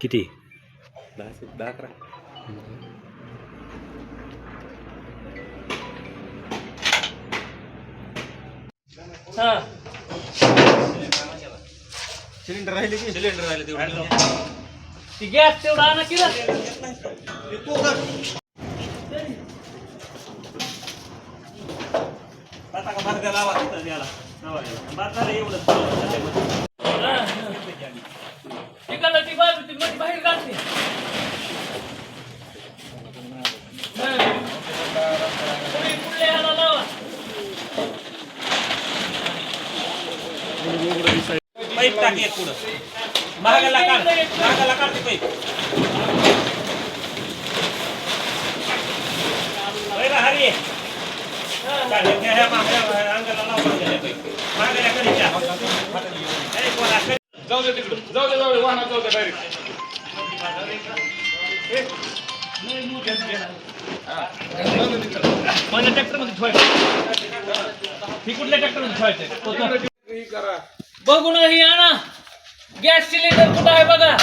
किती? दहा दहा अकरा. हा. सिलेंडर राहिले की? सिलेंडर राहिले तेवढे. ती गॅस तेवढा आणा किला लावा तिथं याला लावा बात झालं एवढंच तिकडला ती बाजू ती मध्ये बाहेर काढते पुढे पुढल्या ह्याला लावा पाईप टाक एक पुढं महागाला काढ महागाला काढ ते पाईप होय ना, हरी काढ, जाऊ दे जाऊ दे जाऊ दे वाहनात जाऊ दे डायरेक्ट माझ्या ट्रॅक्टरमध्ये ठेवायचं ही कुठल्या ट्रॅक्टरमध्ये ठेवायचं बघून ही आणा गॅस सिलेंडर कुठं आहे बघा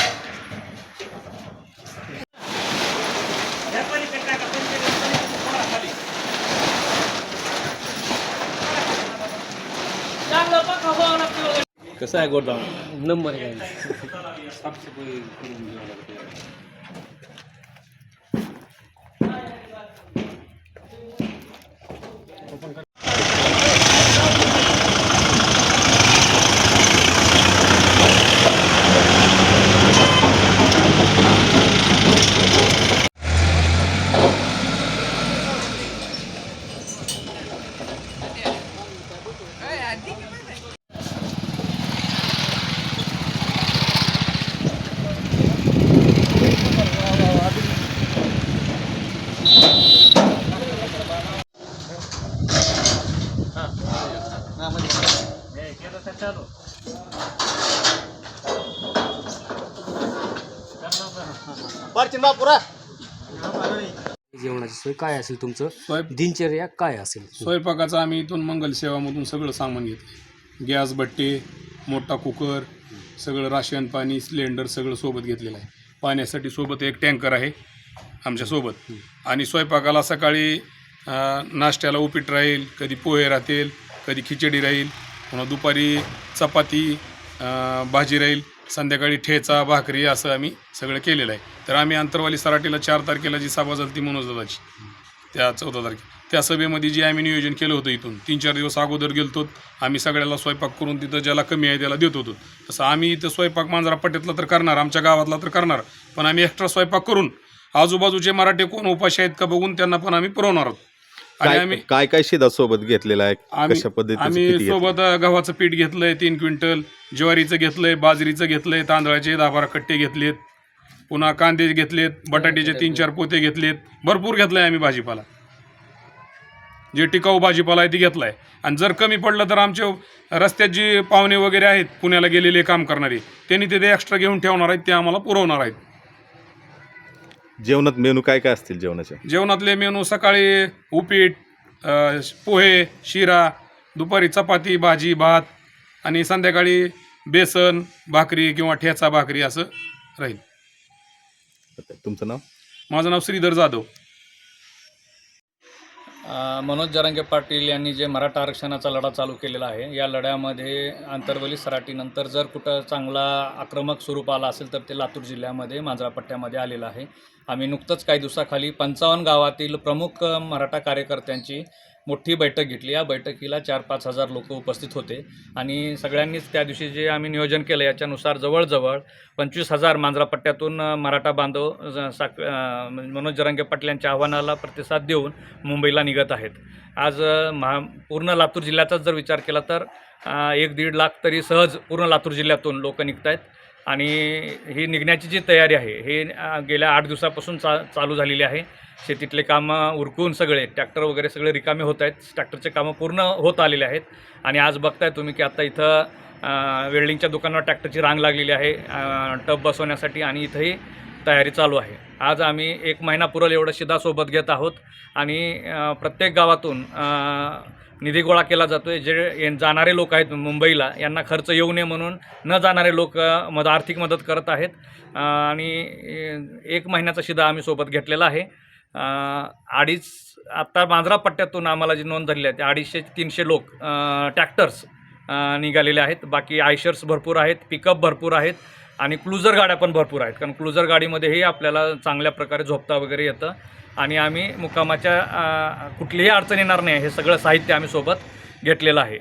कसं आहे गोडाऊन? नंबर आहे जेवणाची सोय काय असेल तुमचं? स्वयं दिनचर्या काय असेल? स्वयंपाकाचं आम्ही इथून मंगल सेवामधून सगळं सामान घेतलं गॅस भट्टी मोठा कुकर सगळं राशन पाणी सिलेंडर सगळं सोबत घेतलेलं आहे. पाण्यासाठी सोबत एक टँकर आहे आमच्यासोबत. आणि स्वयंपाकाला सकाळी अं, नाश्त्याला उपीट राहील कधी पोहे राहतील कधी खिचडी राहील पुन्हा दुपारी चपाती भाजी राहील संध्याकाळी ठेचा भाकरी असं आम्ही सगळं केलेलं आहे. तर आम्ही अंतरवाली सराटीला चार तारखेला जी सभा झाली ती मनोजदाची त्या चौदा तारखे. त्या सभेमध्ये जे आम्ही नियोजन केलं होतं इथून तीन चार दिवस अगोदर गेलतो आम्ही सगळ्याला स्वयंपाक करून तिथं ज्याला कमी आहे त्याला देत होतो. तसं आम्ही इथं स्वयंपाक मांजरा पट्ट्यातला तर करणार आमच्या गावातला तर करणार पण आम्ही एक्स्ट्रा स्वयंपाक करून आजूबाजूचे मराठे कोण उपाशी आहेत का बघून त्यांना पण आम्ही पुरवणार आहोत. आणि काय आम्ही काय काय शिदा सोबत घेतलेला आहे? आम्ही कशा आम्ही? सोबत गव्हाचं पीठ घेतलंय तीन क्विंटल. ज्वारीचं घेतलंय बाजरीचं घेतलंय तांदळाचे दहा बारा कट्टे घेतलेत. पुन्हा कांदे घेतलेत बटाट्याचे तीन चार पोते घेतलेत. भरपूर घेतलंय आम्ही भाजीपाला. जे टिकाऊ भाजीपाला आहे ती घेतलाय. आणि जर कमी पडलं तर आमचे रस्त्यात जी पाहुणे वगैरे आहेत पुण्याला गेलेले काम करणारे त्यांनी तिथे एक्स्ट्रा घेऊन ठेवणार आहेत ते आम्हाला पुरवणार आहेत. जेवणात मेनू काय काय असतील जेवणाचे? जेवणातले मेनू सकाळी उपीट अ, पोहे शिरा दुपारी चपाती भाजी भात आणि संध्याकाळी बेसन भाकरी किंवा ठेचा भाकरी असं राहील. तुमचं नाव? माझं नाव श्रीधर जाधव. मनोज जरांगे पाटील यांनी जे मराठा आरक्षणाचा लढा चालू केलेला आहे या लढ्यामध्ये आंतरवली सराटीनंतर जर कुठं चांगला आक्रमक स्वरूप आला असेल तर ते लातूर जिल्ह्यामध्ये मांजरापट्ट्यामध्ये आलेलं आहे. आम्ही नुकतंच काही दिवसाखाली पंचावन्न गावातील प्रमुख मराठा कार्यकर्त्यांची मोठी बैठक घेतली. या बैठकीला चार पाच हजार लोक उपस्थित होते. आणि सगळ्यांनीच त्या दिवशी जे आम्ही नियोजन केलं याच्यानुसार जवळजवळ पंचवीस हजार मांजरा पट्ट्यातून मराठा बांधव ज- साक म्हणजे मनोज जरांगे पाटील यांच्या आव्हानाला प्रतिसाद देऊन मुंबईला निघत आहेत. आज महा पूर्ण लातूर जिल्ह्याचाच जर विचार केला तर एक दीड लाख तरी सहज पूर्ण लातूर जिल्ह्यातून लोक निघत आहेत आणि ही निघण्याची जी तयारी आहे हे गेल्या आठ दिवसापासून चा चालू झालेली आहे. शेतीतले कामं उरकून सगळे ट्रॅक्टर वगैरे सगळे रिकामे होत आहेत. ट्रॅक्टरचे कामं पूर्ण होत आलेले आहेत. आणि आज बघताय तुम्ही की आता इथं वेल्डिंगच्या दुकानावर ट्रॅक्टरची रांग लागलेली आहे टब बसवण्यासाठी आणि इथंही तयारी चालू आहे. आज आम्ही एक महिना पुरेल एवढं शिदासोबत घेत आहोत. आणि प्रत्येक गावातून निधी गोळा केला जातो आहे जे जाणारे लोक आहेत मुंबईला यांना खर्च येऊ नये म्हणून न जाणारे लोक मद आर्थिक मदत करत आहेत. आणि एक महिन्याचा शिदा आम्ही सोबत घेतलेला आहे. अडीच आत्ता मांजरा पट्ट्यातून आम्हाला जी नोंद झालेली आहे ते अडीचशे तीनशे लोक ट्रॅक्टर्स निघालेले आहेत. बाकी आयशर्स भरपूर आहेत पिकअप भरपूर आहेत आणि क्लुझर गाड्या पण भरपूर आहेत. कारण क्लुझर गाडीमध्येही आपल्याला चांगल्या प्रकारे झोपता वगैरे येतं. आणि आम्ही मुक्कामाच्या कुठलीही अडचण येणार नाही. हे सगळं साहित्य आम्ही सोबत घेतलेलं आहे.